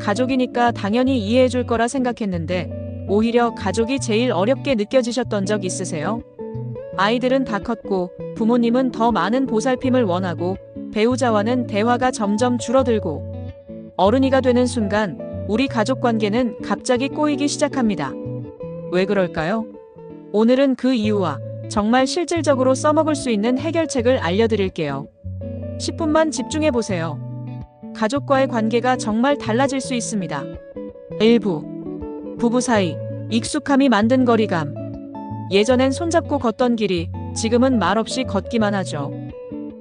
가족이니까 당연히 이해해 줄 거라 생각했는데 오히려 가족이 제일 어렵게 느껴지셨던 적 있으세요? 아이들은 다 컸고 부모님은 더 많은 보살핌을 원하고 배우자와는 대화가 점점 줄어들고 어른이가 되는 순간 우리 가족 관계는 갑자기 꼬이기 시작합니다. 왜 그럴까요? 오늘은 그 이유와 정말 실질적으로 써먹을 수 있는 해결책을 알려드릴게요. 10분만 집중해 보세요. 가족과의 관계가 정말 달라질 수 있습니다. 일부 부부 사이 익숙함이 만든 거리감. 예전엔 손잡고 걷던 길이 지금은 말없이 걷기만 하죠.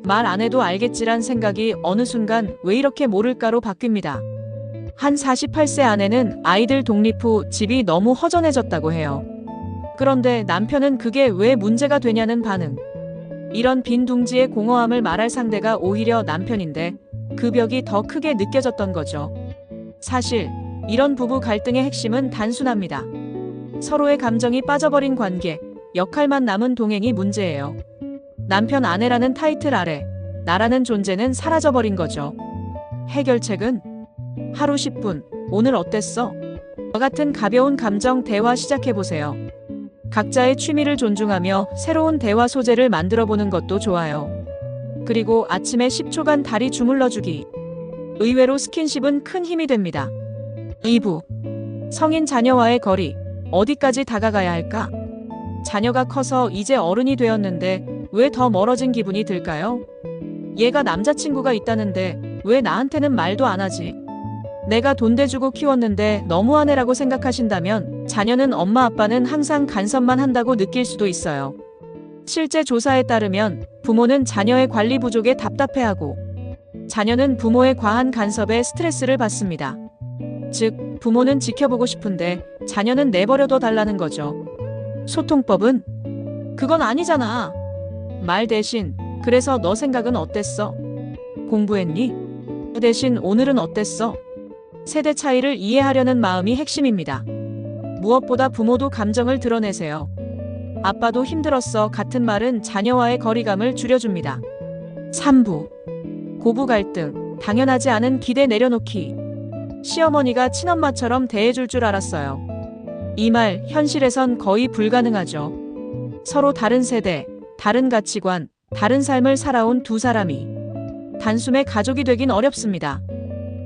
말 안 해도 알겠지란 생각이 어느 순간 왜 이렇게 모를까로 바뀝니다. 한 48세 아내는 아이들 독립 후 집이 너무 허전해졌다고 해요. 그런데 남편은 그게 왜 문제가 되냐는 반응. 이런 빈 둥지의 공허함을 말할 상대가 오히려 남편인데 그 벽이 더 크게 느껴졌던 거죠. 사실 이런 부부 갈등의 핵심은 단순합니다. 서로의 감정이 빠져버린 관계, 역할만 남은 동행이 문제예요. 남편 아내라는 타이틀 아래 나라는 존재는 사라져버린 거죠. 해결책은 하루 10분, 오늘 어땠어? 저 같은 가벼운 감정 대화 시작해보세요. 각자의 취미를 존중하며 새로운 대화 소재를 만들어 보는 것도 좋아요. 그리고 아침에 10초간 다리 주물러주기. 의외로 스킨십은 큰 힘이 됩니다. 2부. 성인 자녀와의 거리. 어디까지 다가가야 할까? 자녀가 커서 이제 어른이 되었는데 왜 더 멀어진 기분이 들까요? 얘가 남자친구가 있다는데 왜 나한테는 말도 안 하지? 내가 돈 대주고 키웠는데 너무하네라고 생각하신다면 자녀는 엄마 아빠는 항상 간섭만 한다고 느낄 수도 있어요. 실제 조사에 따르면 부모는 자녀의 관리 부족에 답답해하고 자녀는 부모의 과한 간섭에 스트레스를 받습니다. 즉, 부모는 지켜보고 싶은데 자녀는 내버려둬 달라는 거죠. 소통법은 그건 아니잖아. 말 대신 그래서 너 생각은 어땠어? 공부했니? 대신 오늘은 어땠어? 세대 차이를 이해하려는 마음이 핵심입니다. 무엇보다 부모도 감정을 드러내세요. 아빠도 힘들었어 같은 말은 자녀와의 거리감을 줄여줍니다. 3부. 고부 갈등. 당연하지 않은 기대 내려놓기. 시어머니가 친엄마처럼 대해줄 줄 알았어요. 이 말 현실에선 거의 불가능하죠. 서로 다른 세대, 다른 가치관, 다른 삶을 살아온 두 사람이 단숨에 가족이 되긴 어렵습니다.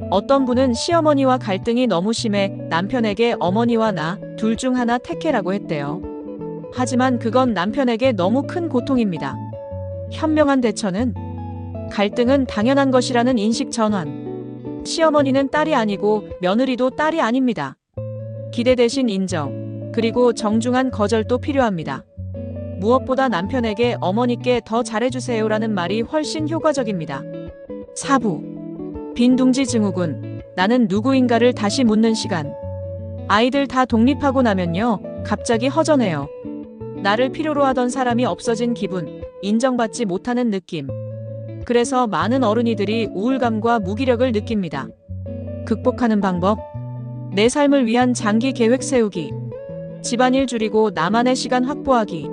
어떤 분은 시어머니와 갈등이 너무 심해 남편에게 어머니와 나 둘 중 하나 택해라고 했대요. 하지만 그건 남편에게 너무 큰 고통입니다. 현명한 대처는 갈등은 당연한 것이라는 인식 전환. 시어머니는 딸이 아니고 며느리도 딸이 아닙니다. 기대 대신 인정, 그리고 정중한 거절도 필요합니다. 무엇보다 남편에게 어머니께 더 잘해주세요라는 말이 훨씬 효과적입니다. 4부. 빈둥지 증후군. 나는 누구인가를 다시 묻는 시간. 아이들 다 독립하고 나면요. 갑자기 허전해요. 나를 필요로 하던 사람이 없어진 기분, 인정받지 못하는 느낌. 그래서 많은 어른이들이 우울감과 무기력을 느낍니다. 극복하는 방법. 내 삶을 위한 장기 계획 세우기. 집안일 줄이고 나만의 시간 확보하기.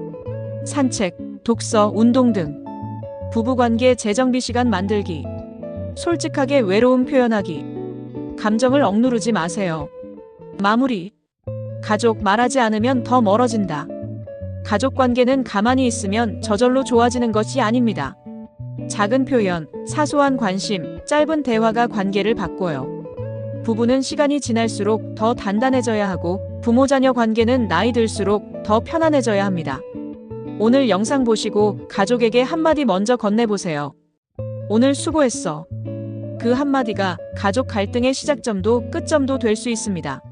산책, 독서, 운동 등. 부부관계 재정비 시간 만들기. 솔직하게 외로움 표현하기. 감정을 억누르지 마세요. 마무리. 가족 말하지 않으면 더 멀어진다. 가족 관계는 가만히 있으면 저절로 좋아지는 것이 아닙니다. 작은 표현, 사소한 관심, 짧은 대화가 관계를 바꿔요. 부부는 시간이 지날수록 더 단단해져야 하고 부모 자녀 관계는 나이 들수록 더 편안해져야 합니다. 오늘 영상 보시고 가족에게 한마디 먼저 건네보세요. 오늘 수고했어. 그 한마디가 가족 갈등의 시작점도 끝점도 될 수 있습니다.